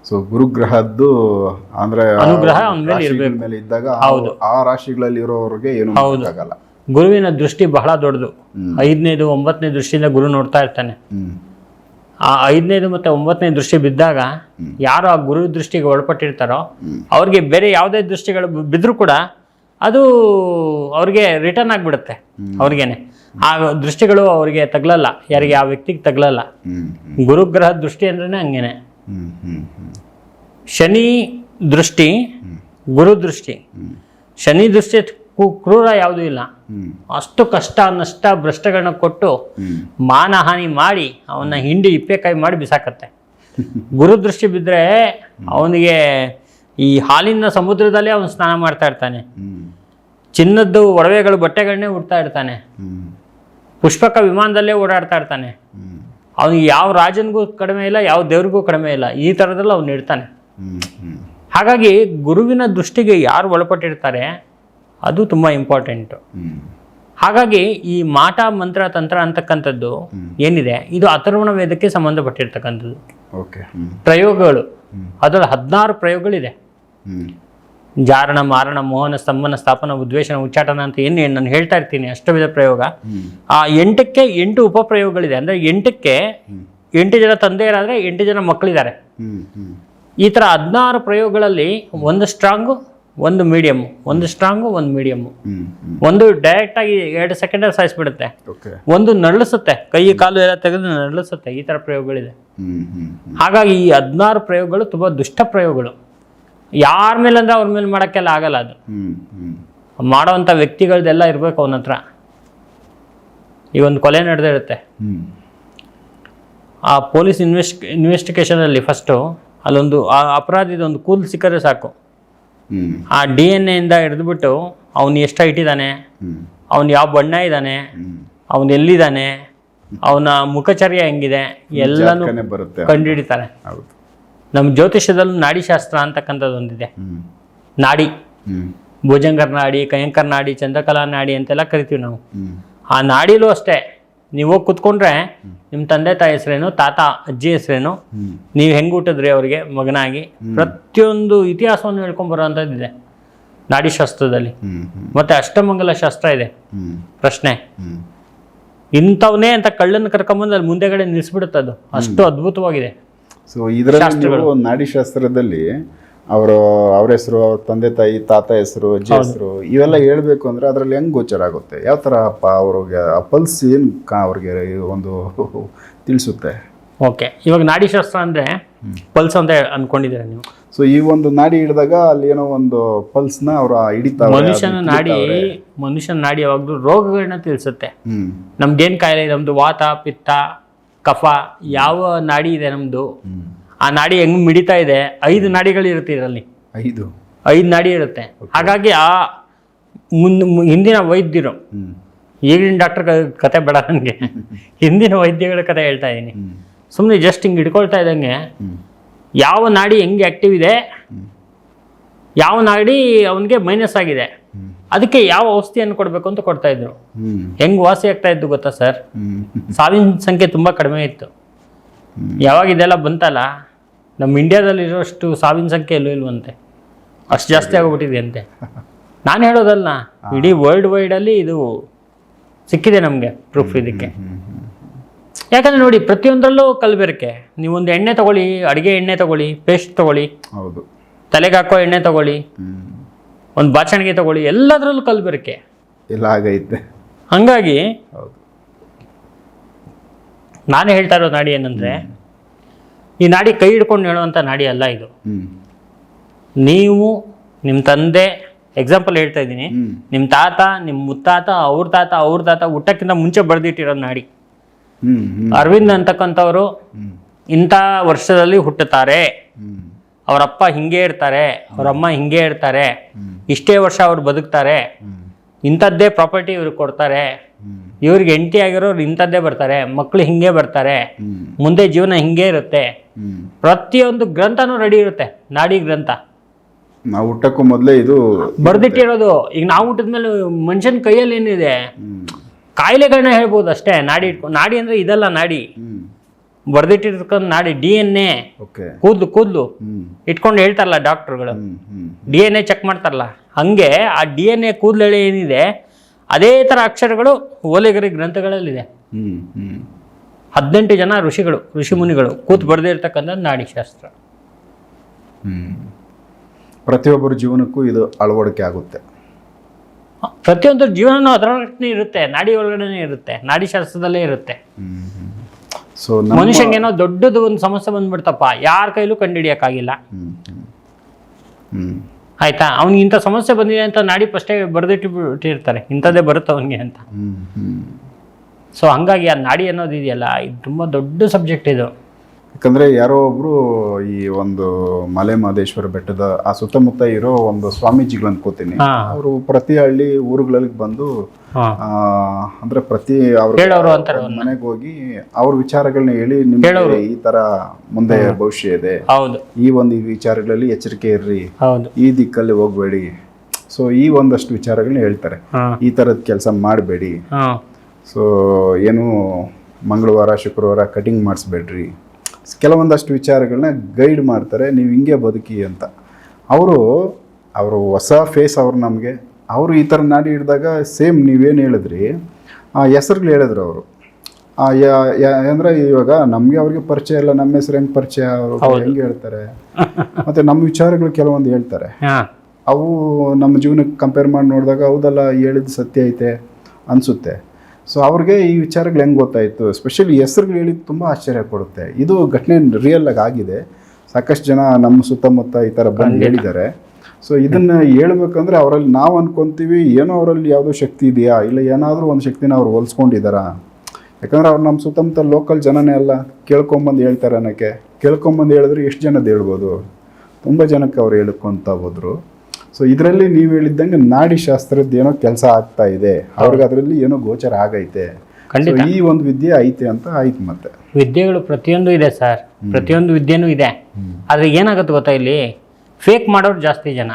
ಸೊ ಗುರುಗ್ರಹದ್ದು ಅಂದ್ರೆ ಅನುಗ್ರಹ ಅವನ ಮೇಲೆ ಇದ್ದಾಗ ಹೌದು. ಆ ರಾಶಿಗಳಲ್ಲಿ ಇರೋರಿಗೆ ಏನು ಆಗಲ್ಲ ಗುರುವಿನ ದೃಷ್ಟಿ ಬಹಳ ದೊಡ್ಡದು. ಐದನೇದು ಒಂಬತ್ತನೇ ದೃಷ್ಟಿಯಿಂದ ಗುರು ನೋಡ್ತಾ ಇರ್ತಾನೆ. ಆ ಐದನೇದು ಮತ್ತೆ ಒಂಬತ್ತನೇ ದೃಷ್ಟಿ ಬಿದ್ದಾಗ ಯಾರು ಆ ಗುರು ದೃಷ್ಟಿಗೆ ಒಳಪಟ್ಟಿರ್ತಾರೋ. ಅವ್ರಿಗೆ ಬೇರೆ ಯಾವುದೇ ದೃಷ್ಟಿಗಳು ಬಿದ್ರೂ ಕೂಡ ಅದು ಅವ್ರಿಗೆ ರಿಟರ್ನ್ ಆಗಿಬಿಡುತ್ತೆ ಅವ್ರಿಗೇನೆ. ಆ ದೃಷ್ಟಿಗಳು ಅವ್ರಿಗೆ ತಗ್ಲಲ್ಲ ಯಾರಿಗೆ ಆ ವ್ಯಕ್ತಿಗೆ ತಗ್ಲಲ್ಲ. ಗುರುಗ್ರಹ ದೃಷ್ಟಿ ಅಂದ್ರೆ ಹಂಗೇನೆ. ಶನಿ ದೃಷ್ಟಿ ಗುರು ದೃಷ್ಟಿ. ಶನಿ ದೃಷ್ಟಿ ಕು- ಕ್ರೂರ ಯಾವುದೂ ಇಲ್ಲ. ಅಷ್ಟು ಕಷ್ಟ ನಷ್ಟ ಭ್ರಷ್ಟಗಳನ್ನ ಕೊಟ್ಟು ಮಾನಹಾನಿ ಮಾಡಿ ಅವನ್ನ ಹಿಂಡಿ ಇಪ್ಪೆಕಾಯಿ ಮಾಡಿ ಬಿಸಾಕತ್ತೆ. ಗುರು ದೃಷ್ಟಿ ಬಿದ್ದರೆ ಅವನಿಗೆ ಈ ಹಾಲಿನ ಸಮುದ್ರದಲ್ಲೇ ಅವನು ಸ್ನಾನ ಮಾಡ್ತಾ ಇರ್ತಾನೆ. ಚಿನ್ನದ್ದು ಒಡವೆಗಳು ಬಟ್ಟೆಗಳನ್ನೇ ಉಡ್ತಾ ಇರ್ತಾನೆ. ಪುಷ್ಪಕ ವಿಮಾನದಲ್ಲೇ ಓಡಾಡ್ತಾ ಇರ್ತಾನೆ. ಅವನಿಗೆ ಯಾವ ರಾಜನಿಗೂ ಕಡಿಮೆ ಇಲ್ಲ ಯಾವ ದೇವ್ರಿಗೂ ಕಡಿಮೆ ಇಲ್ಲ ಈ ಥರದಲ್ಲಿ ಅವನು ಹ್ಮ್ ಹಾಗಾಗಿ ಗುರುವಿನ ದೃಷ್ಟಿಗೆ ಯಾರು ಒಳಪಟ್ಟಿರ್ತಾರೆ ಅದು ತುಂಬ ಇಂಪಾರ್ಟೆಂಟು. ಹಾಗಾಗಿ ಈ ಮಾಟ ಮಂತ್ರ ತಂತ್ರ ಅಂತಕ್ಕಂಥದ್ದು ಏನಿದೆ ಇದು ಅಥರ್ವಣ ವೇದಕ್ಕೆ ಸಂಬಂಧಪಟ್ಟಿರ್ತಕ್ಕಂಥದ್ದು. ಓಕೆ. ಪ್ರಯೋಗಗಳು. ಅದರಲ್ಲಿ ಹದಿನಾರು ಪ್ರಯೋಗಗಳಿದೆ. ಜಾರಣ ಮಾರಣ ಮೋಹನ ಸ್ತಂಭನ ಸ್ಥಾಪನ ಉದ್ವೇಷಣ ಉಚ್ಚಾಟನ ಅಂತ ಏನು ನಾನು ಹೇಳ್ತಾ ಇರ್ತೀನಿ ಅಷ್ಟವಿಧ ಪ್ರಯೋಗ. ಆ ಎಂಟಕ್ಕೆ ಎಂಟು ಉಪಪ್ರಯೋಗಗಳಿದೆ. ಅಂದರೆ ಎಂಟಕ್ಕೆ ಎಂಟು ಜನ ತಂದೆಯರಾದರೆ ಎಂಟು ಜನ ಮಕ್ಕಳಿದ್ದಾರೆ. ಈ ಥರ ಹದಿನಾರು ಪ್ರಯೋಗಗಳಲ್ಲಿ ಒಂದು ಸ್ಟ್ರಾಂಗು ಒಂದು ಮೀಡಿಯಮ್ ಒಂದು ಸ್ಟ್ರಾಂಗು ಒಂದು ಮೀಡಿಯಮ್ ಒಂದು ಡೈರೆಕ್ಟ್ ಡೈರೆಕ್ಟಾಗಿ ಎರಡು ಸೆಕೆಂಡಲ್ಲಿ ಸಾಯಿಸ್ಬಿಡುತ್ತೆ. ಒಂದು ನರಳಿಸುತ್ತೆ. ಕೈ ಕಾಲು ಎಲ್ಲ ತೆಗೆದು ನರಳಿಸುತ್ತೆ. ಈ ಥರ ಪ್ರಯೋಗಗಳಿದೆ. ಹಾಗಾಗಿ ಈ ಹದಿನಾರು ಪ್ರಯೋಗಗಳು ತುಂಬ ದುಷ್ಟ ಪ್ರಯೋಗಗಳು. ಯಾರ ಮೇಲೆ ಅಂದ್ರೆ ಅವ್ರ ಮೇಲೆ ಮಾಡೋಕ್ಕೆಲ್ಲ ಆಗಲ್ಲ ಅದು. ಹ್ಮ್ ವ್ಯಕ್ತಿಗಳದೆಲ್ಲ ಮಾಡೋವಂಥ ಇರಬೇಕು ಅವನ ಹತ್ರ. ಈ ಒಂದು ಕೊಲೆ ನಡೆದಿರುತ್ತೆ. ಆ ಪೊಲೀಸ್ ಇನ್ವೆಸ್ಟ್ ಇನ್ವೆಸ್ಟಿಗೇಷನಲ್ಲಿ ಫಸ್ಟು ಅಲ್ಲೊಂದು ಆ ಅಪರಾಧಿದ ಒಂದು ಕೂಲ್ ಸಿಕ್ಕರೆ ಸಾಕು. ಆ ಡಿ ಎನ್ ಎಯಿಂದ ಹಿಡಿದ್ಬಿಟ್ಟು ಅವನು ಎಷ್ಟು ಇಟ್ಟಿದ್ದಾನೆ ಅವನು ಯಾವ ಬಣ್ಣ ಇದ್ದಾನೆ ಅವನು ಎಲ್ಲಿದ್ದಾನೆ ಅವನ ಮುಖಚರ್ಯ ಹೆಂಗಿದೆ ಎಲ್ಲನೂ ಕಂಡುಹಿಡಿತಾರೆ. ಹೌದು. ನಮ್ಮ ಜ್ಯೋತಿಷ್ಯದಲ್ಲೂ ನಾಡಿಶಾಸ್ತ್ರ ಅಂತಕ್ಕಂಥದ್ದು ಒಂದಿದೆ ನಾಡಿ. ಭುಜಂಗರ್ ನಾಡಿ ಕಯಂಕರ್ ನಾಡಿ ಚಂದ್ರಕಲಾ ನಾಡಿ ಅಂತೆಲ್ಲ ಕರಿತೀವಿ ನಾವು. ಆ ನಾಡಿಲೂ ಅಷ್ಟೇ. ನೀವು ಹೋಗಿ ಕುತ್ಕೊಂಡ್ರೆ ನಿಮ್ಮ ತಂದೆ ತಾಯಿ ಹೆಸರೇನು ತಾತ ಅಜ್ಜಿ ಹೆಸರೇನು ನೀವು ಹೆಂಗೆ ಹುಟ್ಟಿದ್ರಿ ಅವರಿಗೆ ಮಗನಾಗಿ? ಪ್ರತಿಯೊಂದು ಇತಿಹಾಸವನ್ನು ಹೇಳ್ಕೊಂಬರೋವಂಥದ್ದಿದೆ ನಾಡಿಶಾಸ್ತ್ರದಲ್ಲಿ. ನಾಡಿ ಶಾಸ್ತ್ರದಲ್ಲಿ ಮತ್ತೆ ಅಷ್ಟಮಂಗಲ ಶಾಸ್ತ್ರ ಇದೆ. ಪ್ರಶ್ನೆ. ಇಂಥವನ್ನೇ ಅಂತ ಕಳ್ಳನ್ನು ಕರ್ಕೊಂಬಂದು ಅಲ್ಲಿ ಮುಂದೆಗಡೆ ನಿಲ್ಲಿಸ್ಬಿಡುತ್ತೆ ಅದು ಅಷ್ಟು ಅದ್ಭುತವಾಗಿದೆ. ಸೊ ಇದರಲ್ಲಿ ನೀವು ನಾಡಿಶಾಸ್ತ್ರದಲ್ಲಿ ಅವರು ಅವ್ರ ಹೆಸರು ಅವ್ರ ತಂದೆ ತಾಯಿ ತಾತ ಹೆಸರು ಅಜ್ಜಿ ಹೆಸರು ಇವೆಲ್ಲ ಹೇಳ್ಬೇಕು ಅಂದ್ರೆ ಅದ್ರಲ್ಲಿ ಹೆಂಗ್ ಗೋಚರ ಆಗುತ್ತೆ? ಯಾವ ತರ ಅಪ್ಪ ಅವ್ರಿಗೆ ಆ ಪಲ್ಸ್ ಏನ್ ಅವ್ರಿಗೆ ಒಂದು ತಿಳಿಸುತ್ತೆ? ಓಕೆ. ಇವಾಗ ನಾಡಿಶಾಸ್ತ್ರ ಅಂದ್ರೆ ಪಲ್ಸ್ ಅಂತ ಅನ್ಕೊಂಡಿದ್ದೀರ ನೀವು? ಸೊ ಈ ಒಂದು ನಾಡಿ ಹಿಡಿದಾಗ ಅಲ್ಲಿ ಏನೋ ಒಂದು ಪಲ್ಸ್ನ ಅವ್ರ ಹಿಡಿತಾರೆ ಮನುಷ್ಯನ ನಾಡಿ ಮನುಷ್ಯನ ನಾಡಿ ಯಾವಾಗಲೂ ರೋಗಗಳನ್ನ ತಿಳಿಸುತ್ತೆ. ನಮ್ದೇನ್ ನಮ್ಗೇನು ಕಾಯಿಲೆ ನಮ್ದು ವಾತ ಪಿತ್ತ ಕಫ ಯಾವ ನಾಡಿ ಇದೆ ನಮ್ಮದು ಆ ನಾಡಿ ಹೆಂಗ್ ಮಿಡಿತಾ ಇದೆ? ಐದು ನಾಡಿಗಳು ಇರುತ್ತೆ ಇದರಲ್ಲಿ. ಐದು. ಐದು ನಾಡಿ ಇರುತ್ತೆ. ಹಾಗಾಗಿ ಆ ಮುಂದ್ ಹಿಂದಿನ ವೈದ್ಯರು ಈಗಿನ ಡಾಕ್ಟರ್ ಕತೆ ಬೇಡ ನನಗೆ. ಹಿಂದಿನ ವೈದ್ಯಗಳ ಕತೆ ಹೇಳ್ತಾ ಇದ್ದೀನಿ ಸುಮ್ಮನೆ ಜಸ್ಟ್ ಹಿಂಗೆ ಹಿಡ್ಕೊಳ್ತಾ ಇದ್ದಂಗೆ ಯಾವ ನಾಡಿ ಹೆಂಗೆ ಆಕ್ಟಿವ್ ಇದೆ ಯಾವ ನಾಡಿ ಅವನಿಗೆ ಮೈನಸ್ ಆಗಿದೆ. ಅದಕ್ಕೆ ಯಾವ ಔಷಧಿಯನ್ನು ಕೊಡಬೇಕು ಅಂತ ಕೊಡ್ತಾ ಇದ್ರು. ಹೆಂಗ್ ವಾಸಿ ಆಗ್ತಾ ಇದ್ದು ಗೊತ್ತಾ ಸರ್? ಸಾವಿನ ಸಂಖ್ಯೆ ತುಂಬಾ ಕಡಿಮೆ ಇತ್ತು. ಯಾವಾಗ ಇದೆಲ್ಲ ಬಂತಲ್ಲ ನಮ್ಮ ಇಂಡಿಯಾದಲ್ಲಿ ಇರೋಷ್ಟು ಸಾವಿನ ಸಂಖ್ಯೆ ಎಲ್ಲೂ ಇಲ್ವಂತೆ. ಅಷ್ಟು ಜಾಸ್ತಿ ಆಗೋಗ್ಬಿಟ್ಟಿದೆ ಅಂತೆ. ನಾನು ಹೇಳೋದಲ್ಲ ಇಡೀ ವರ್ಲ್ಡ್ ವೈಡಲ್ಲಿ ಇದು ಸಿಕ್ಕಿದೆ ನಮಗೆ ಪ್ರೂಫ್ ಇದಕ್ಕೆ. ಯಾಕಂದ್ರೆ ನೋಡಿ ಪ್ರತಿಯೊಂದರಲ್ಲೂ ಕಲಬೆರಕೆ. ನೀವೊಂದು ಎಣ್ಣೆ ತಗೊಳ್ಳಿ ಅಡುಗೆ ಎಣ್ಣೆ ತಗೊಳ್ಳಿ ಪೇಸ್ಟ್ ತಗೊಳ್ಳಿ. ಹೌದು. ತಲೆಗೆ ಹಾಕೋ ಎಣ್ಣೆ ತಗೊಳ್ಳಿ. ಒಂದು ಬಾಚಣಿಗೆ ತಗೊಳ್ಳಿ ಎಲ್ಲದರಲ್ಲೂ ಕಲಬೆರಕೆ. ಇಲ್ಲ ಆಗೈತೆ. ಹಂಗಾಗಿ ನಾನು ಹೇಳ್ತಾ ಇರೋ ನಾಡಿ ಏನಂದ್ರೆ ಈ ನಾಡಿ ಕೈ ಹಿಡ್ಕೊಂಡು ಹೇಳುವಂಥ ನಾಡಿ ಅಲ್ಲ ಇದು. ನೀವು ನಿಮ್ಮ ತಂದೆ ಎಕ್ಸಾಂಪಲ್ ಹೇಳ್ತಾ ಇದ್ದೀನಿ. ನಿಮ್ಮ ತಾತ ನಿಮ್ಮ ಮುತ್ತಾತ ಅವ್ರ ತಾತ ಅವ್ರ ತಾತ ಊಟಕ್ಕಿಂತ ಮುಂಚೆ ಬರೆದಿಟ್ಟಿರೋ ನಾಡಿ. ಅರವಿಂದ್ ಅಂತಕ್ಕಂಥವ್ರು ಇಂಥ ವರ್ಷದಲ್ಲಿ ಹುಟ್ಟುತ್ತಾರೆ. ಅವರಪ್ಪ ಹಿಂಗೆ ಇರ್ತಾರೆ ಅವರಮ್ಮ ಹಿಂಗೆ ಇರ್ತಾರೆ ಇಷ್ಟೇ ವರ್ಷ ಅವ್ರು ಬದುಕ್ತಾರೆ ಇಂಥದ್ದೇ ಪ್ರಾಪರ್ಟಿ ಇವ್ರಿಗೆ ಕೊಡ್ತಾರೆ. ಇವ್ರಿಗೆ ಎಂಟಿ ಆಗಿರೋರು ಇಂಥದ್ದೇ ಬರ್ತಾರೆ ಮಕ್ಕಳು ಹಿಂಗೆ ಬರ್ತಾರೆ ಮುಂದೆ ಜೀವನ ಹಿಂಗೆ ಇರುತ್ತೆ. ಪ್ರತಿಯೊಂದು ಗ್ರಂಥನೂ ರೆಡಿ ಇರುತ್ತೆ ನಾಡಿ ಗ್ರಂಥ. ನಾವು ಹುಟ್ಟಕ್ಕೂ ಮೊದಲೇ ಇದು ಬರ್ದಿಟ್ಟಿರೋದು. ಈಗ ನಾವು ಹುಟ್ಟಿದ್ಮೇಲೆ ಮನುಷ್ಯನ ಕೈಯಲ್ಲಿ ಏನಿದೆ? ಕಾಯಿಲೆಗಳನ್ನ ಹೇಳ್ಬೋದು ಅಷ್ಟೇ ನಾಡಿ ಇಟ್ಕೊಂಡು ನಾಡಿ ಅಂದ್ರೆ ಇದಲ್ಲ ನಾಡಿ. ಬರ್ದಿಟ್ಟಿರ್ತಕ್ಕಂಥ ನಾಡಿ ಡಿ ಎನ್ ಎ ಓಕೆ. ಕೂದ್ಲು ಕೂದ್ಲು. ಇಟ್ಕೊಂಡು ಹೇಳ್ತಾರಲ್ಲ ಡಾಕ್ಟರ್ಗಳು. ಡಿ ಎನ್ ಎ ಚೆಕ್ ಮಾಡ್ತಾರಲ್ಲ. ಹಂಗೆ ಆ ಡಿ ಎನ್ ಎ ಕೂದಲೆಳೆ ಏನಿದೆ ಅದೇ ಥರ ಅಕ್ಷರಗಳು ಓಲೆಗರಿ ಗ್ರಂಥಗಳಲ್ಲಿದೆ. ಹದಿನೆಂಟು ಜನ ಋಷಿಗಳು ಋಷಿ ಮುನಿಗಳು ಕೂತ್ ಬರೆದಿರ್ತಕ್ಕಂಥ ನಾಡಿಶಾಸ್ತ್ರ. ಪ್ರತಿಯೊಬ್ಬರ ಜೀವನಕ್ಕೂ ಇದು ಅಳವಡಿಕೆ ಆಗುತ್ತೆ. ಪ್ರತಿಯೊಂದು ಜೀವನನೂ ಅದರೊಳಗಡೆ ಇರುತ್ತೆ ನಾಡಿ ಒಳಗಡೆನೇ ಇರುತ್ತೆ ನಾಡಿಶಾಸ್ತ್ರದಲ್ಲೇ ಇರುತ್ತೆ. ಹ್ಮ್ ಹ್ಮ್. ಸೊ ಮನುಷ್ಯಂಗೇನೋ ದೊಡ್ಡದು ಒಂದು ಸಮಸ್ಯೆ ಬಂದ್ಬಿಡ್ತಪ್ಪ. ಯಾರ ಕೈಲೂ ಕಂಡುಹಿಡಿಯೋಕ್ಕಾಗಿಲ್ಲ. ಆಯ್ತಾ? ಅವ್ನಿಗೆ ಇಂಥ ಸಮಸ್ಯೆ ಬಂದಿದೆ ಅಂತ ನಾಡಿ ಫಸ್ಟೇ ಬರೆದಿಟ್ಟು ಬಿಟ್ಟಿರ್ತಾರೆ ಇಂಥದ್ದೇ ಬರುತ್ತೆ ಅವನಿಗೆ ಅಂತ. ಸೊ ಹಂಗಾಗಿ ಆ ನಾಡಿ ಅನ್ನೋದು ಇದೆಯಲ್ಲ ಇದು ತುಂಬ ದೊಡ್ಡ ಸಬ್ಜೆಕ್ಟ್ ಇದು. ಯಾಕಂದ್ರೆ ಯಾರೋ ಒಬ್ರು ಈ ಒಂದು ಮಲೆ ಮಹದೇಶ್ವರ ಬೆಟ್ಟದ ಆ ಸುತ್ತಮುತ್ತ ಇರೋ ಒಂದು ಸ್ವಾಮೀಜಿಗಳು ಅನ್ಕೋತೀನಿ. ಅವರು ಪ್ರತಿ ಹಳ್ಳಿ ಊರುಗಳಲ್ಲಿ ಬಂದು ಆ, ಅಂದ್ರೆ ಪ್ರತಿ ಅವ್ರ ಮನೆಗೆ ಹೋಗಿ ಅವ್ರ ವಿಚಾರಗಳನ್ನ ಹೇಳಿ ನಿಮ್ಗೆ ಈ ತರ ಮುಂದೆ ಭವಿಷ್ಯ ಇದೆ. ಹೌದು. ಈ ಒಂದು ಈ ವಿಚಾರಗಳಲ್ಲಿ ಎಚ್ಚರಿಕೆ ಇರ್ರಿ. ಹೌದು. ಈ ದಿಕ್ಕಲ್ಲಿ ಹೋಗ್ಬೇಡಿ. ಸೊ ಈ ಒಂದಷ್ಟು ವಿಚಾರಗಳನ್ನ ಹೇಳ್ತಾರೆ. ಹಾಂ. ಈ ತರದ ಕೆಲಸ ಮಾಡಬೇಡಿ. ಹಾಂ. ಸೊ ಏನು ಮಂಗಳವಾರ ಶುಕ್ರವಾರ ಕಟಿಂಗ್ ಮಾಡಿಸ್ಬೇಡ್ರಿ. ಕೆಲವೊಂದಷ್ಟು ವಿಚಾರಗಳನ್ನ ಗೈಡ್ ಮಾಡ್ತಾರೆ ನೀವು ಹಿಂಗೆ ಬದುಕಿ ಅಂತ. ಅವರು ಅವರು ಹೊಸ ಫೇಸ್ ಅವರು ನಮಗೆ. ಅವರು ಈ ಥರ ನಾಡಿ ಹಿಡಿದಾಗ ಸೇಮ್ ನೀವೇನು ಹೇಳಿದ್ರಿ ಆ ಹೆಸರುಗಳು ಹೇಳಿದ್ರು ಅವರು. ಅಂದ್ರೆ ಇವಾಗ ನಮಗೆ ಅವ್ರಿಗೆ ಪರಿಚಯ ಇಲ್ಲ ನಮ್ಮ ಹೆಸರು ಹೆಂಗೆ ಪರಿಚಯ ಅವರು ಹೆಂಗೆ ಹೇಳ್ತಾರೆ? ಮತ್ತೆ ನಮ್ಮ ವಿಚಾರಗಳು ಕೆಲವೊಂದು ಹೇಳ್ತಾರೆ. ಅವು ನಮ್ಮ ಜೀವನಕ್ಕೆ ಕಂಪೇರ್ ಮಾಡಿ ನೋಡಿದಾಗ ಹೌದಲ್ಲ ಹೇಳಿದ್ದು ಸತ್ಯ ಐತೆ ಅನಿಸುತ್ತೆ. ಸೊ ಅವ್ರಿಗೆ ಈ ವಿಚಾರಗಳು ಹೆಂಗೆ ಗೊತ್ತಾಯಿತು? ಸ್ಪೆಷಲಿ ಹೆಸರುಗಳು ಹೇಳಿದ್ದು ತುಂಬ ಆಶ್ಚರ್ಯ ಕೊಡುತ್ತೆ. ಇದು ಘಟನೆ ರಿಯಲ್ ಆಗಿ ಆಗಿದೆ. ಸಾಕಷ್ಟು ಜನ ನಮ್ಮ ಸುತ್ತಮುತ್ತ ಈ ಥರ ಬಂದು ಹೇಳಿದ್ದಾರೆ. ಸೊ ಇದನ್ನು ಹೇಳ್ಬೇಕಂದ್ರೆ ಅವರಲ್ಲಿ ನಾವು ಅನ್ಕೊಂತೀವಿ ಏನೋ ಅವರಲ್ಲಿ ಯಾವುದೋ ಶಕ್ತಿ ಇದೆಯಾ? ಇಲ್ಲ ಏನಾದರೂ ಒಂದು ಶಕ್ತಿನ ಅವ್ರು ಹೋಲಿಸ್ಕೊಂಡಿದ್ದಾರಾ? ಯಾಕಂದ್ರೆ ಅವ್ರು ನಮ್ಮ ಸುತ್ತಮುತ್ತ ಲೋಕಲ್ ಜನನೇ ಅಲ್ಲ. ಕೇಳ್ಕೊಂಬಂದು ಹೇಳ್ತಾರೆ ಅನ್ನೋಕ್ಕೆ. ಕೇಳ್ಕೊಂಬಂದು ಹೇಳಿದ್ರೆ ಎಷ್ಟು ಜನದ ಹೇಳ್ಬೋದು? ತುಂಬ ಜನಕ್ಕೆ ಅವ್ರು ಹೇಳ್ಕೊತ ಹೋದ್ರು. ಸೊ ಇದರಲ್ಲಿ ನೀವು ಹೇಳಿದ್ದಂಗೆ ನಾಡಿ ಶಾಸ್ತ್ರದ್ದು ಏನೋ ಕೆಲಸ ಆಗ್ತಾ ಇದೆ. ಅವ್ರಿಗೆ ಅದರಲ್ಲಿ ಏನೋ ಗೋಚರ ಆಗೈತೆ. ಖಂಡಿತ. ಈ ಒಂದು ವಿದ್ಯೆ ಐತೆ ಅಂತ ಆಯ್ತು ಮತ್ತೆ. ವಿದ್ಯೆಗಳು ಪ್ರತಿಯೊಂದು ಇದೆ ಸರ್. ಪ್ರತಿಯೊಂದು ವಿದ್ಯೆನೂ ಇದೆ. ಆದರೆ ಏನಾಗುತ್ತೆ ಗೊತ್ತಾ ಇಲ್ಲಿ? ಫೇಕ್ ಮಾಡೋರು ಜಾಸ್ತಿ ಜನ.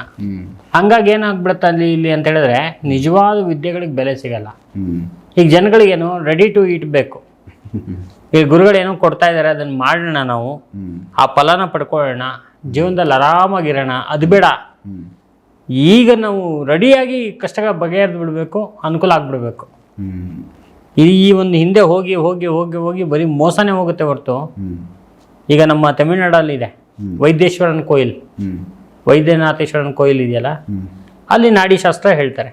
ಹಂಗಾಗಿ ಏನಾಗ್ಬಿಡುತ್ತೆ ಅಲ್ಲಿ ಇಲ್ಲಿ ಅಂತ ಹೇಳಿದ್ರೆ ನಿಜವಾದ ವಿದ್ಯೆಗಳಿಗೆ ಬೆಲೆ ಸಿಗಲ್ಲ. ಈಗ ಜನಗಳಿಗೇನು ರೆಡಿ ಟು ಈಟ್ ಬೇಕು. ಈಗ ಗುರುಗಳು ಏನೋ ಕೊಡ್ತಾ ಇದ್ದಾರೆ ಅದನ್ನು ಮಾಡೋಣ ನಾವು. ಆ ಫಲನ ಪಡ್ಕೊಳ್ಳೋಣ. ಜೀವನದಲ್ಲಿ ಆರಾಮಾಗಿರೋಣ. ಅದು ಬೇಡ. ಈಗ ನಾವು ರೆಡಿಯಾಗಿ ಕಷ್ಟ ಬಗೆಹರಿದು ಬಿಡಬೇಕು, ಅನುಕೂಲ ಆಗ್ಬಿಡ್ಬೇಕು. ಈ ಒಂದು ಹಿಂದೆ ಹೋಗಿ ಹೋಗಿ ಹೋಗಿ ಹೋಗಿ ಬರೀ ಮೋಸನೇ ಹೋಗುತ್ತೆ ಹೊರತು. ಈಗ ನಮ್ಮ ತಮಿಳ್ನಾಡಲ್ಲಿ ಇದೆ. ವೈದ್ಯೇಶ್ವರನ ಕೋಯಿಲ್. ವೈದ್ಯನಾಥೇಶ್ವರನ ಕೋಯಿಲ್ ಇದೆಯಲ್ಲ? ಅಲ್ಲಿ ನಾಡಿ ಶಾಸ್ತ್ರ ಹೇಳ್ತಾರೆ.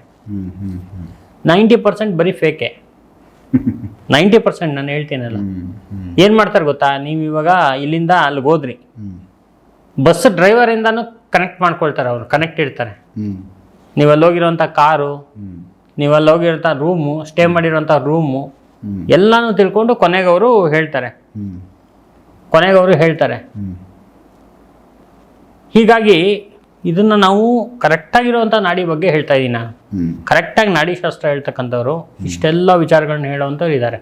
ನೈಂಟಿ ಪರ್ಸೆಂಟ್ ಬರೀ ಫೇಕೆ. ನೈಂಟಿ ಪರ್ಸೆಂಟ್ ನಾನು ಹೇಳ್ತೀನಲ್ಲ. ಏನು ಮಾಡ್ತಾರೆ ಗೊತ್ತಾ? ನೀವು ಇವಾಗ ಇಲ್ಲಿಂದ ಅಲ್ಲಿಗೆ ಹೋದ್ರಿ. ಬಸ್ ಡ್ರೈವರಿಂದನೂ ಕನೆಕ್ಟ್ ಮಾಡ್ಕೊಳ್ತಾರೆ ಅವರು ಕನೆಕ್ಟ್ ಇರ್ತಾರೆ ಹ್ಮ್ ನೀವು ಅಲ್ಲಿ ಹೋಗಿರೋಂಥ ಕಾರು ನೀವಲ್ಲಿ ಹೋಗಿರೋಂಥ ರೂಮು ಸ್ಟೇ ಮಾಡಿರೋಂಥ ರೂಮು ಎಲ್ಲಾನು ತಿಳ್ಕೊಂಡು ಕೊನೆಗೆ ಅವರು ಹೇಳ್ತಾರೆ. ಕೊನೆಗೆ ಅವರು ಹೇಳ್ತಾರೆ. ಹೀಗಾಗಿ ಇದನ್ನು ನಾವು ಕರೆಕ್ಟಾಗಿರುವಂಥ ನಾಡಿ ಬಗ್ಗೆ ಹೇಳ್ತಾ ಇದ್ದೀನಿ ನಾನು. ಕರೆಕ್ಟಾಗಿ ನಾಡಿ ಶಾಸ್ತ್ರ ಹೇಳ್ತಕ್ಕಂಥವ್ರು ಇಷ್ಟೆಲ್ಲ ವಿಚಾರಗಳನ್ನ ಹೇಳೋವಂಥವ್ರು ಇದ್ದಾರೆ.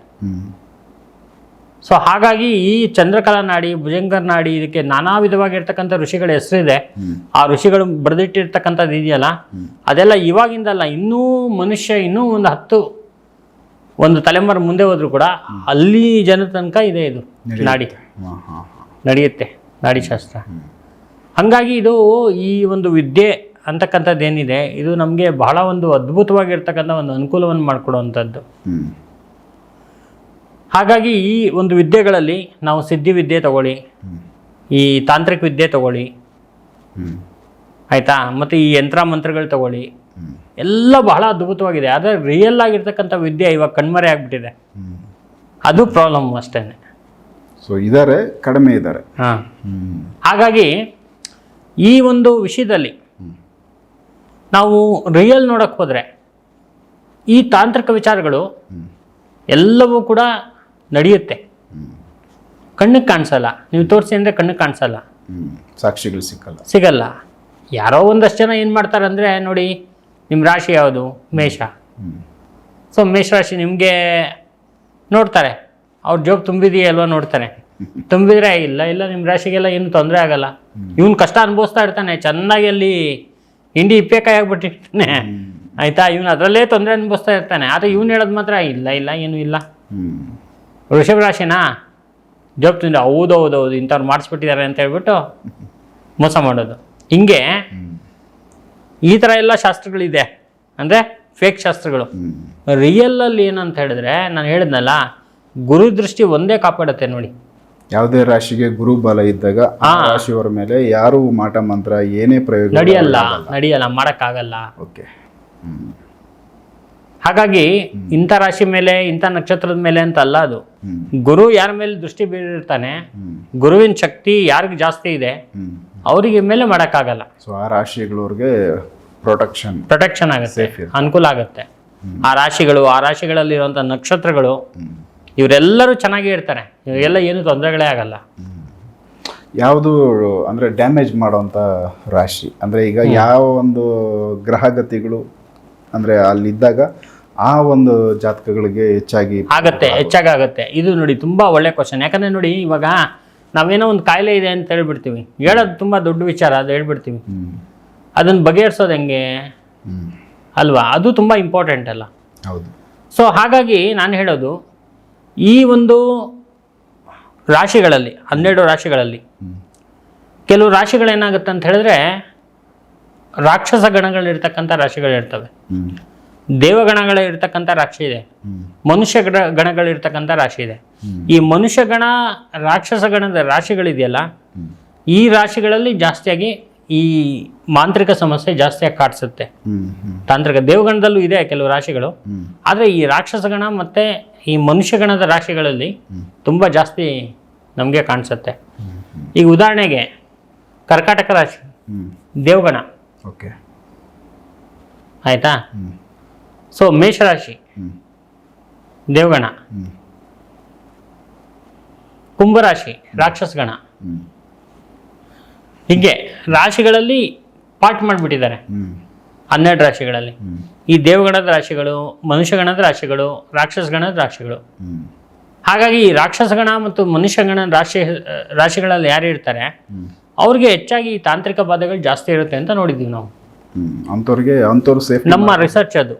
ಸೊ ಹಾಗಾಗಿ ಈ ಚಂದ್ರಕಲಾ ನಾಡಿ ಭುಜಂಗರ್ ನಾಡಿ ಇದಕ್ಕೆ ನಾನಾ ವಿಧವಾಗಿರ್ತಕ್ಕಂಥ ಋಷಿಗಳ ಹೆಸರಿದೆ. ಆ ಋಷಿಗಳು ಬರೆದಿಟ್ಟಿರ್ತಕ್ಕಂಥದ್ದು ಇದೆಯಲ್ಲ? ಅದೆಲ್ಲ ಇವಾಗಿಂದಲ್ಲ ಇನ್ನೂ ಮನುಷ್ಯ ಇನ್ನೂ ಒಂದು ಹತ್ತು ಒಂದು ತಲೆಮಾರು ಮುಂದೆ ಹೋದ್ರು ಕೂಡ ಅಲ್ಲಿ ಜನ ತನಕ ಇದೆ ಇದು ನಾಡಿ. ನಡೆಯುತ್ತೆ ನಾಡಿ ಶಾಸ್ತ್ರ. ಹಾಗಾಗಿ ಇದು ಈ ಒಂದು ವಿದ್ಯೆ ಅಂತಕ್ಕಂಥದ್ದು ಏನಿದೆ ಇದು ನಮಗೆ ಬಹಳ ಒಂದು ಅದ್ಭುತವಾಗಿರ್ತಕ್ಕಂಥ ಒಂದು ಅನುಕೂಲವನ್ನು ಮಾಡಿಕೊಡುವಂಥದ್ದು. ಹಾಗಾಗಿ ಈ ಒಂದು ವಿದ್ಯೆಗಳಲ್ಲಿ ನಾವು ಸಿದ್ಧಿ ವಿದ್ಯೆ ತಗೊಳ್ಳಿ ಈ ತಾಂತ್ರಿಕ ವಿದ್ಯೆ ತಗೊಳ್ಳಿ. ಆಯಿತಾ? ಮತ್ತು ಈ ಯಂತ್ರ ಮಂತ್ರಗಳು ತಗೊಳ್ಳಿ. ಎಲ್ಲ ಬಹಳ ಅದ್ಭುತವಾಗಿದೆ. ಆದರೆ ರಿಯಲ್ ಆಗಿರ್ತಕ್ಕಂಥ ವಿದ್ಯೆ ಇವಾಗ ಕಣ್ಮರೆ ಆಗಿಬಿಟ್ಟಿದೆ. ಅದು ಪ್ರಾಬ್ಲಮ್ ಅಷ್ಟೇ ಸೊ ಇದ್ದಾರೆ ಕಡಿಮೆ ಇದ್ದಾರೆ ಹಾಂ. ಹಾಗಾಗಿ ಈ ಒಂದು ವಿಷಯದಲ್ಲಿ ನಾವು ರಿಯಲ್ ನೋಡಕ್ಕೆ ಹೋದರೆ ಈ ತಾಂತ್ರಿಕ ವಿಚಾರಗಳು ಎಲ್ಲವೂ ಕೂಡ ನಡೆಯುತ್ತೆ. ಕಣ್ಣಿಗೆ ಕಾಣಿಸಲ್ಲ. ನೀವು ತೋರಿಸಿ ಅಂದರೆ ಕಣ್ಣಿಗೆ ಕಾಣಿಸಲ್ಲ. ಸಾಕ್ಷಿಗಳು ಸಿಕ್ಕಲ್ಲ. ಸಿಗಲ್ಲ. ಯಾರೋ ಒಂದಷ್ಟು ಜನ ಏನು ಮಾಡ್ತಾರೆ ಅಂದರೆ ನೋಡಿ ನಿಮ್ಮ ರಾಶಿ ಯಾವುದು? ಮೇಷ. ಸೊ ಮೇಷರಾಶಿ ನಿಮಗೆ ನೋಡ್ತಾರೆ. ಅವ್ರ ಜೋಬ್ ತುಂಬಿದೆಯಾ ಅಲ್ವಾ ನೋಡ್ತಾರೆ. ತುಂಬಿದ್ರೆ ಇಲ್ಲ ಇಲ್ಲ ನಿಮ್ಮ ರಾಶಿಗೆಲ್ಲ ಏನು ತೊಂದರೆ ಆಗಲ್ಲ. ಇವನು ಕಷ್ಟ ಅನುಭವಿಸ್ತಾ ಇರ್ತಾನೆ ಚೆನ್ನಾಗಿ ಅಲ್ಲಿ ಹಿಂಡಿ ಇಪ್ಪೇಕಾಯಿ ಆಗ್ಬಿಟ್ಟಿರ್ತಾನೆ. ಆಯ್ತಾ? ಇವನು ಅದರಲ್ಲೇ ತೊಂದರೆ ಅನುಭವಿಸ್ತಾ ಇರ್ತಾನೆ. ಆದರೆ ಇವನು ಹೇಳೋದು ಮಾತ್ರ ಇಲ್ಲ ಇಲ್ಲ ಏನೂ ಇಲ್ಲ. ವೃಷಭ ರಾಶಿನಾ ಜೋಬ್ ತಿಂದ್ರೆ ಹೌದು ಹೌದು ಹೌದು ಇಂಥವ್ರು ಮಾಡಿಸ್ಬಿಟ್ಟಿದ್ದಾರೆ ಅಂತ ಹೇಳ್ಬಿಟ್ಟು ಮೋಸ ಮಾಡೋದು. ಹಿಂಗೆ ಈ ಥರ ಎಲ್ಲ ಶಾಸ್ತ್ರಗಳಿದೆ. ಅಂದರೆ ಫೇಕ್ ಶಾಸ್ತ್ರಗಳು. ರಿಯಲಲ್ಲಿ ಏನಂತ ಹೇಳಿದ್ರೆ ನಾನು ಹೇಳಿದ್ನಲ್ಲ ಗುರು ದೃಷ್ಟಿ ಒಂದೇ ಕಾಪಾಡುತ್ತೆ ನೋಡಿ. ಯಾವುದೇ ರಾಶಿಗೆ ಗುರು ಬಲ ಇದ್ದಾಗ ಆ ರಾಶಿಯವರ ಮೇಲೆ ಯಾರು ಮಾಟ ಮಂತ್ರ ಏನೇ ಪ್ರಯೋಗ ನಡೆಯಲ್ಲ ನಡೆಯಲ್ಲ ಮಾಡೋಕ್ಕಾಗಲ್ಲ. ಓಕೆ ಹಾಗಾಗಿ ಇಂಥ ರಾಶಿ ಮೇಲೆ ಇಂಥ ನಕ್ಷತ್ರದ ಮೇಲೆ ಅಂತ ಅಲ್ಲ ಅದು. ಗುರು ಯಾರ ಮೇಲೆ ದೃಷ್ಟಿ ಬೀರಿರ್ತಾನೆ ಗುರುವಿನ ಶಕ್ತಿ ಯಾರಿಗೆ ಜಾಸ್ತಿ ಇದೆ ಅವರಿಗೆ ಮೇಲೆ ಮಾಡೋಕ್ಕಾಗಲ್ಲ. ಸೊ ಆ ರಾಶಿಗಳವ್ರಿಗೆ ಪ್ರೊಟೆಕ್ಷನ್ ಪ್ರೊಟೆಕ್ಷನ್ ಆಗುತ್ತೆ ಅನುಕೂಲ ಆಗುತ್ತೆ. ಆ ರಾಶಿಗಳು ಆ ರಾಶಿಗಳಲ್ಲಿ ಇರುವಂಥ ನಕ್ಷತ್ರಗಳು ಇವರೆಲ್ಲರೂ ಚೆನ್ನಾಗಿ ಇರ್ತಾರೆ. ಇವರೆಲ್ಲ ಏನು ತೊಂದರೆಗಳೇ ಆಗಲ್ಲ. ಯಾವುದು ಅಂದರೆ ಡ್ಯಾಮೇಜ್ ಮಾಡುವಂಥ ರಾಶಿ. ಅಂದರೆ ಈಗ ಯಾವ ಒಂದು ಗ್ರಹಗತಿಗಳು ಅಂದ್ರೆ ಅಲ್ಲಿದ್ದಾಗ ಆ ಒಂದು ಜಾತಕಗಳಿಗೆ ಹೆಚ್ಚಾಗಿ ಆಗತ್ತೆ ಹೆಚ್ಚಾಗಿ ಆಗತ್ತೆ ಇದು ನೋಡಿ ತುಂಬಾ ಒಳ್ಳೆ ಕ್ವಶನ್ ಯಾಕಂದ್ರೆ ನೋಡಿ ಇವಾಗ ನಾವೇನೋ ಒಂದು ಕಾಯಿಲೆ ಇದೆ ಅಂತ ಹೇಳ್ಬಿಡ್ತೀವಿ. ಹೇಳೋದು ತುಂಬಾ ದೊಡ್ಡ ವಿಚಾರ ಅದು ಹೇಳ್ಬಿಡ್ತೀವಿ. ಅದನ್ನು ಬಗೆಹರಿಸೋದು ಹೆಂಗೆ? ಅಲ್ವಾ? ಅದು ತುಂಬಾ ಇಂಪಾರ್ಟೆಂಟ್ ಅಲ್ಲ. ಹೌದು. ಸೊ ಹಾಗಾಗಿ ನಾನು ಹೇಳೋದು ಈ ಒಂದು ರಾಶಿಗಳಲ್ಲಿ ಹನ್ನೆರಡು ರಾಶಿಗಳಲ್ಲಿ ಕೆಲವು ರಾಶಿಗಳೇನಾಗುತ್ತೆ ಅಂತ ಹೇಳಿದ್ರೆ ರಾಕ್ಷಸ ಗಣಗಳಿರ್ತಕ್ಕಂಥ ರಾಶಿಗಳಿರ್ತವೆ. ದೇವಗಣಗಳ ದೇವಗಣಗಳಿರ್ತಕ್ಕಂಥ ರಾಶಿ ಇದೆ. ಮನುಷ್ಯ ಗಣ ಗಣಗಳಿರ್ತಕ್ಕಂಥ ರಾಶಿ ಇದೆ. ಈ ಮನುಷ್ಯ ಗಣ ರಾಕ್ಷಸ ಗಣದ ರಾಶಿಗಳಿದೆಯಲ್ಲ ಈ ರಾಶಿಗಳಲ್ಲಿ ಜಾಸ್ತಿಯಾಗಿ ಈ ಮಾಂತ್ರಿಕ ಸಮಸ್ಯೆ ಜಾಸ್ತಿಯಾಗಿ ಕಾಡ್ಸುತ್ತೆ. ತಾಂತ್ರಿಕ ದೇವಗಣದಲ್ಲೂ ಇದೆ ಕೆಲವು ರಾಶಿಗಳು. ಆದರೆ ಈ ರಾಕ್ಷಸ ಗಣ ಮತ್ತು ಈ ಮನುಷ್ಯ ಗಣದ ರಾಶಿಗಳಲ್ಲಿ. ತುಂಬ ಜಾಸ್ತಿ ನಮಗೆ ಕಾಣಿಸುತ್ತೆ. ಈಗ ಉದಾಹರಣೆಗೆ ಕರ್ಕಾಟಕ ರಾಶಿ ದೇವಗಣ. ಓಕೆ ಆಯಿತಾ? ಸೊ ಮೇಷರಾಶಿ. ದೇವಗಣ. ಕುಂಭರಾಶಿ ರಾಕ್ಷಸಗಣ. ಹೀಗೆ ರಾಶಿಗಳಲ್ಲಿ ಪಾರ್ಟ್ ಮಾಡಿಬಿಟ್ಟಿದ್ದಾರೆ. ಹನ್ನೆರಡು ರಾಶಿಗಳಲ್ಲಿ. ಈ ದೇವಗಣದ ರಾಶಿಗಳು ಮನುಷ್ಯಗಣದ ರಾಶಿಗಳು ರಾಕ್ಷಸಗಣದ ರಾಶಿಗಳು. ಹಾಗಾಗಿ ಈ ರಾಕ್ಷಸಗಣ ಮತ್ತು ಮನುಷ್ಯಗಣ ರಾಶಿ ರಾಶಿಗಳಲ್ಲಿ ಯಾರು ಇರ್ತಾರೆ? ಅವ್ರಿಗೆ ಹೆಚ್ಚಾಗಿ ಈ ತಾಂತ್ರಿಕ ಬಾಧೆಗಳು ಜಾಸ್ತಿ ಇರುತ್ತೆ ಅಂತ ನೋಡಿದ್ದೀವಿ ನಾವು. ಅಂಥವ್ರಿಗೆ ಅಂಥವ್ರು ಸೇಫ್ ನಮ್ಮ ರಿಸರ್ಚ್ ಅದು.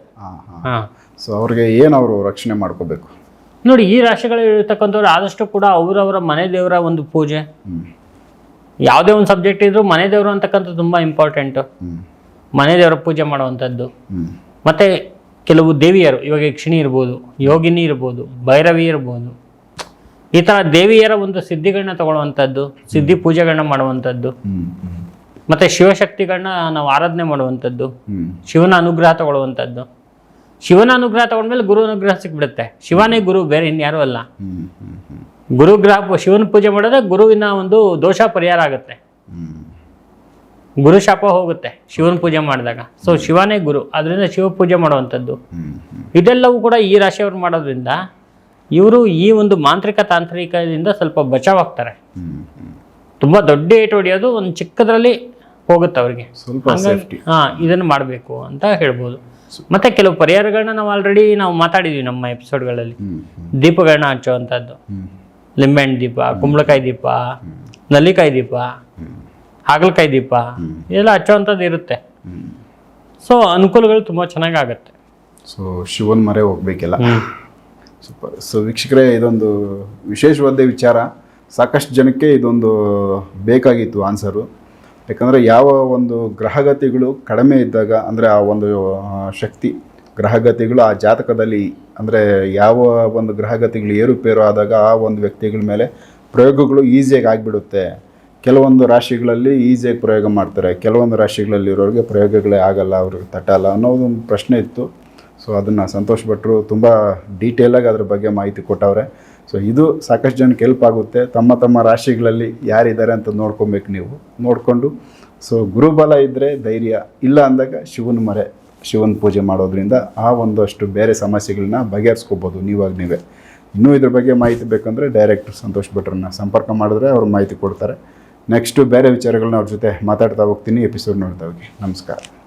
ಹಾಂ ಸೊ ಅವ್ರಿಗೆ ಏನು ಅವರು ರಕ್ಷಣೆ ಮಾಡ್ಕೋಬೇಕು? ನೋಡಿ ಈ ರಾಶಿಗಳು ಇರ್ತಕ್ಕಂಥವ್ರು ಆದಷ್ಟು ಕೂಡ ಅವರವರ ಮನೆ ದೇವರ ಒಂದು ಪೂಜೆ. ಯಾವುದೇ ಒಂದು ಸಬ್ಜೆಕ್ಟ್ ಇದ್ರೂ ಮನೆ ದೇವರು ಅಂತಕ್ಕಂಥದ್ದು ತುಂಬ ಇಂಪಾರ್ಟೆಂಟು ಮನೆ ದೇವರ ಪೂಜೆ ಮಾಡುವಂಥದ್ದು. ಮತ್ತು ಕೆಲವು ದೇವಿಯರು ಇವಾಗ ಯಕ್ಷಿಣಿ ಇರ್ಬೋದು ಯೋಗಿನಿ ಇರ್ಬೋದು ಭೈರವಿ ಇರ್ಬೋದು ಈ ಥರ ದೇವಿಯರ ಒಂದು ಸಿದ್ಧಿಗಳನ್ನ ತಗೊಳ್ಳುವಂಥದ್ದು ಸಿದ್ಧಿ ಪೂಜೆಗಳನ್ನ ಮಾಡುವಂಥದ್ದು. ಮತ್ತೆ ಶಿವಶಕ್ತಿಗಳನ್ನ ನಾವು ಆರಾಧನೆ ಮಾಡುವಂಥದ್ದು ಶಿವನ ಅನುಗ್ರಹ ತಗೊಳ್ಳುವಂಥದ್ದು. ಶಿವನ ಅನುಗ್ರಹ ತಗೊಂಡ್ಮೇಲೆ ಗುರು ಅನುಗ್ರಹ ಸಿಕ್ಬಿಡುತ್ತೆ. ಶಿವನೇ ಗುರು ಬೇರೆ ಇನ್ಯಾರು ಅಲ್ಲ. ಗುರುಗ್ರಹ ಶಿವನ ಪೂಜೆ ಮಾಡಿದ್ರೆ ಗುರುವಿನ ಒಂದು ದೋಷ ಪರಿಹಾರ ಆಗುತ್ತೆ. ಗುರು ಶಾಪ ಹೋಗುತ್ತೆ ಶಿವನ ಪೂಜೆ ಮಾಡಿದಾಗ. ಸೊ ಶಿವನೇ ಗುರು ಅದರಿಂದ ಶಿವ ಪೂಜೆ ಮಾಡುವಂಥದ್ದು. ಇದೆಲ್ಲವೂ ಕೂಡ ಈ ರಾಶಿಯವರು ಮಾಡೋದ್ರಿಂದ ಇವರು ಈ ಒಂದು ಮಾಂತ್ರಿಕ ತಾಂತ್ರಿಕದಿಂದ ಸ್ವಲ್ಪ ಬಚಾವ್ ಆಗ್ತಾರೆ ತುಂಬ ದೊಡ್ಡ ಏಟು ಹೊಡೆಯೋದು ಒಂದು ಚಿಕ್ಕದ್ರಲ್ಲಿ ಹೋಗುತ್ತೆ ಅವ್ರಿಗೆ. ಹಾ ಇದನ್ನು ಮಾಡಬೇಕು ಅಂತ ಹೇಳ್ಬೋದು. ಮತ್ತೆ ಕೆಲವು ಪರಿಹಾರಗಳನ್ನ ನಾವು ಆಲ್ರೆಡಿ ನಾವು ಮಾತಾಡಿದ್ವಿ ನಮ್ಮ ಎಪಿಸೋಡ್ಗಳಲ್ಲಿ ದೀಪಗಳನ್ನ ಹಚ್ಚುವಂಥದ್ದು ಹ್ಮ್. ಲಿಂಬೆಹಣ್ಣು ದೀಪ ಕುಂಬಳಕಾಯಿ ದೀಪ ನಲ್ಲಿಕಾಯಿ ದೀಪ ಹಾಗಲಕಾಯಿ ದೀಪ ಇದೆಲ್ಲ ಹಚ್ಚುವಂಥದ್ದು ಇರುತ್ತೆ. ಸೊ ಅನುಕೂಲಗಳು ತುಂಬ ಚೆನ್ನಾಗಿ ಆಗುತ್ತೆ ಸೊ ಶಿವನ್ ಮರೆ ಹೋಗ್ಬೇಕಿಲ್ಲ. ಸೂಪರ್ ಸೊ ವೀಕ್ಷಕರೇ, ಇದೊಂದು ವಿಶೇಷವಾದ ವಿಚಾರ. ಸಾಕಷ್ಟು ಜನಕ್ಕೆ ಇದೊಂದು ಬೇಕಾಗಿತ್ತು ಆನ್ಸರು ಯಾಕಂದರೆ, ಯಾವ ಒಂದು ಗ್ರಹಗತಿಗಳು ಕಡಿಮೆ ಇದ್ದಾಗ, ಅಂದರೆ ಆ ಒಂದು ಶಕ್ತಿ ಗ್ರಹಗತಿಗಳು ಆ ಜಾತಕದಲ್ಲಿ, ಅಂದರೆ ಯಾವ ಒಂದು ಗ್ರಹಗತಿಗಳು ಏರುಪೇರು ಆದಾಗ ಆ ಒಂದು ವ್ಯಕ್ತಿಗಳ ಮೇಲೆ ಪ್ರಯೋಗಗಳು ಈಸಿಯಾಗಿ ಆಗಿಬಿಡುತ್ತೆ. ಕೆಲವೊಂದು ರಾಶಿಗಳಲ್ಲಿ ಈಸಿಯಾಗಿ ಪ್ರಯೋಗ ಮಾಡ್ತಾರೆ. ಕೆಲವೊಂದು ರಾಶಿಗಳಲ್ಲಿ ಇರೋರಿಗೆ ಪ್ರಯೋಗಗಳೇ ಆಗಲ್ಲ, ಅವ್ರಿಗೆ ತಟ್ಟಲ್ಲ ಅನ್ನೋದೊಂದು ಪ್ರಶ್ನೆ ಇತ್ತು. ಸೊ ಅದನ್ನು ಸಂತೋಷ್ ಭಟ್ರು ತುಂಬ ಡೀಟೇಲಾಗಿ ಅದ್ರ ಬಗ್ಗೆ ಮಾಹಿತಿ ಕೊಟ್ಟವ್ರೆ. ಸೊ ಇದು ಸಾಕಷ್ಟು ಜನಕ್ಕೆ ಹೆಲ್ಪ್ ಆಗುತ್ತೆ. ತಮ್ಮ ತಮ್ಮ ರಾಶಿಗಳಲ್ಲಿ ಯಾರಿದ್ದಾರೆ ಅಂತ ನೋಡ್ಕೊಬೇಕು ನೀವು. ನೋಡಿಕೊಂಡು. ಸೊ ಗುರುಬಲ ಇದ್ದರೆ ಧೈರ್ಯ. ಇಲ್ಲ ಅಂದಾಗ ಶಿವನ ಮರೆ, ಶಿವನ ಪೂಜೆ ಮಾಡೋದ್ರಿಂದ ಆ ಒಂದಷ್ಟು ಬೇರೆ ಸಮಸ್ಯೆಗಳನ್ನ ಬಗೆಹರಿಸ್ಕೋಬೋದು ನೀವಾಗ ನೀವೇ. ಇನ್ನೂ ಇದ್ರ ಬಗ್ಗೆ ಮಾಹಿತಿ ಬೇಕಂದರೆ ಡೈರೆಕ್ಟ್ ಸಂತೋಷ್ ಭಟ್ರನ್ನ ಸಂಪರ್ಕ ಮಾಡಿದ್ರೆ ಅವ್ರು ಮಾಹಿತಿ ಕೊಡ್ತಾರೆ. ನೆಕ್ಸ್ಟು ಬೇರೆ ವಿಚಾರಗಳನ್ನ ಅವ್ರ ಜೊತೆ ಮಾತಾಡ್ತಾ ಹೋಗ್ತೀನಿ. ಎಪಿಸೋಡ್ ನೋಡ್ತಾ ಹೋಗಿ ನಮಸ್ಕಾರ.